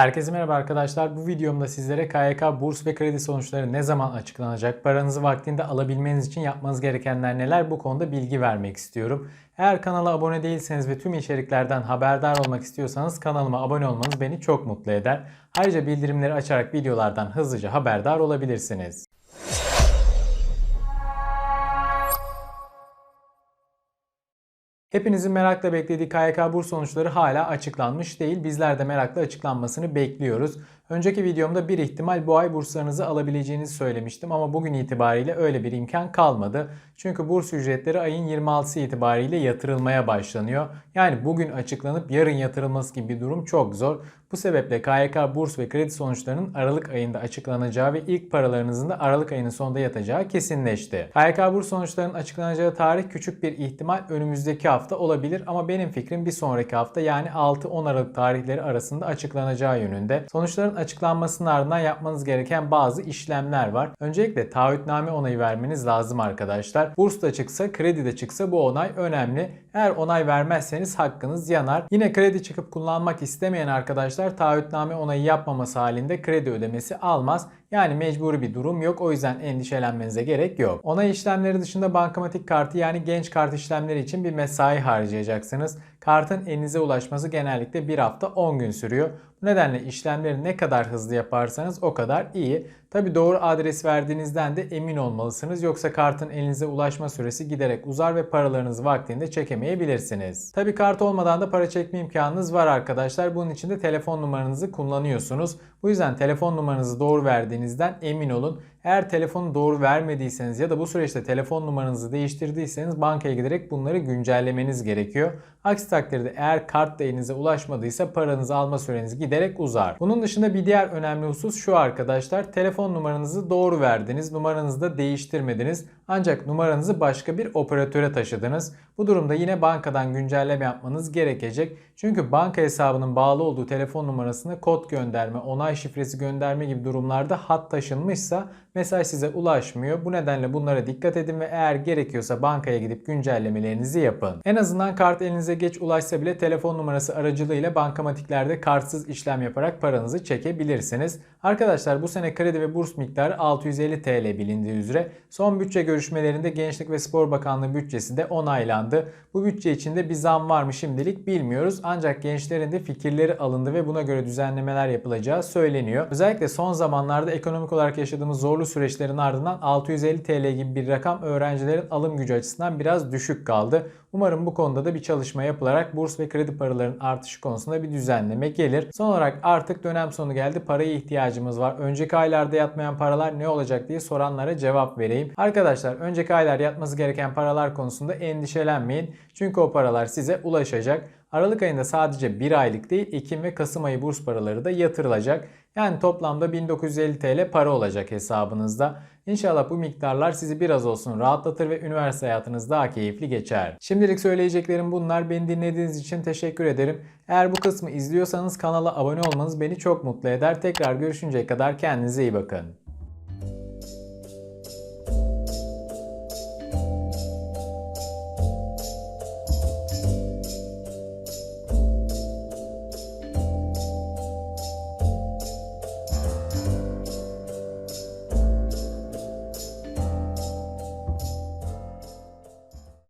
Herkese merhaba arkadaşlar. Bu videomda sizlere KYK burs ve kredi sonuçları ne zaman açıklanacak, paranızı vaktinde alabilmeniz için yapmanız gerekenler neler bu konuda bilgi vermek istiyorum. Eğer kanala abone değilseniz ve tüm içeriklerden haberdar olmak istiyorsanız kanalıma abone olmanız beni çok mutlu eder. Ayrıca bildirimleri açarak videolardan hızlıca haberdar olabilirsiniz. Hepinizin merakla beklediği KYK burs sonuçları hala açıklanmış değil. Bizler de merakla açıklanmasını bekliyoruz. Önceki videomda bir ihtimal bu ay burslarınızı alabileceğinizi söylemiştim ama bugün itibariyle öyle bir imkan kalmadı. Çünkü burs ücretleri ayın 26'sı itibariyle yatırılmaya başlanıyor. Yani bugün açıklanıp yarın yatırılması gibi bir durum çok zor. Bu sebeple KYK burs ve kredi sonuçlarının Aralık ayında açıklanacağı ve ilk paralarınızın da Aralık ayının sonunda yatacağı kesinleşti. KYK burs sonuçlarının açıklanacağı tarih küçük bir ihtimal önümüzdeki hafta olabilir ama benim fikrim bir sonraki hafta yani 6-10 Aralık tarihleri arasında açıklanacağı yönünde. Sonuçların açıklanmasının ardından yapmanız gereken bazı işlemler var. Öncelikle taahhütname onayı vermeniz lazım arkadaşlar. Burs da çıksa, kredi de çıksa bu onay önemli. Eğer onay vermezseniz hakkınız yanar. Yine kredi çıkıp kullanmak istemeyen arkadaşlar taahhütname onayı yapmaması halinde kredi ödemesi almaz. Yani mecburi bir durum yok. O yüzden endişelenmenize gerek yok. Onay işlemleri dışında bankamatik kartı yani genç kart işlemleri için bir mesai harcayacaksınız. Kartın elinize ulaşması genellikle bir hafta 10 gün sürüyor. Bu nedenle işlemleri ne kadar hızlı yaparsanız o kadar iyi. Tabi doğru adres verdiğinizden de emin olmalısınız. Yoksa kartın elinize ulaşma süresi giderek uzar ve paralarınızı vaktinde çekemeyebilirsiniz. Tabi kart olmadan da para çekme imkanınız var arkadaşlar. Bunun için de telefon numaranızı kullanıyorsunuz. Bu yüzden telefon numaranızı doğru verdiğinizden emin olun. Eğer telefonu doğru vermediyseniz ya da bu süreçte telefon numaranızı değiştirdiyseniz bankaya giderek bunları güncellemeniz gerekiyor. Aksi takdirde eğer kart da elinize ulaşmadıysa paranızı alma süreniz giderek uzar. Bunun dışında bir diğer önemli husus şu arkadaşlar. Telefon numaranızı doğru verdiniz. Numaranızı da değiştirmediniz. Ancak numaranızı başka bir operatöre taşıdınız. Bu durumda yine bankadan güncelleme yapmanız gerekecek. Çünkü banka hesabının bağlı olduğu telefon numarasına kod gönderme, onay şifresi gönderme gibi durumlarda hat taşınmışsa mesaj size ulaşmıyor. Bu nedenle bunlara dikkat edin ve eğer gerekiyorsa bankaya gidip güncellemelerinizi yapın. En azından kart elinize geç ulaşsa bile telefon numarası aracılığıyla bankamatiklerde kartsız işlem yaparak paranızı çekebilirsiniz. Arkadaşlar bu sene kredi ve burs miktarı 650 TL bilindiği üzere son bütçe görüşmelerinde Gençlik ve Spor Bakanlığı bütçesi de onaylandı. Bu bütçe içinde bir zam var mı şimdilik bilmiyoruz. Ancak gençlerin de fikirleri alındı ve buna göre düzenlemeler yapılacağı söyleniyor. Özellikle son zamanlarda ekonomik olarak yaşadığımız zorlu süreçlerin ardından 650 TL gibi bir rakam öğrencilerin alım gücü açısından biraz düşük kaldı. Umarım bu konuda da bir çalışma yapılarak burs ve kredi paralarının artışı konusunda bir düzenleme gelir. Son olarak artık dönem sonu geldi. Paraya ihtiyacımız var. Önceki aylarda yatmayan paralar ne olacak diye soranlara cevap vereyim. Arkadaşlar önceki aylar yatması gereken paralar konusunda endişelenmeyin. Çünkü o paralar size ulaşacak. Aralık ayında sadece 1 aylık değil Ekim ve Kasım ayı burs paraları da yatırılacak. Yani toplamda 1950 TL para olacak hesabınızda. İnşallah bu miktarlar sizi biraz olsun rahatlatır ve üniversite hayatınız daha keyifli geçer. Şimdilik söyleyeceklerim bunlar. Beni dinlediğiniz için teşekkür ederim. Eğer bu kısmı izliyorsanız kanala abone olmanız beni çok mutlu eder. Tekrar görüşünceye kadar kendinize iyi bakın.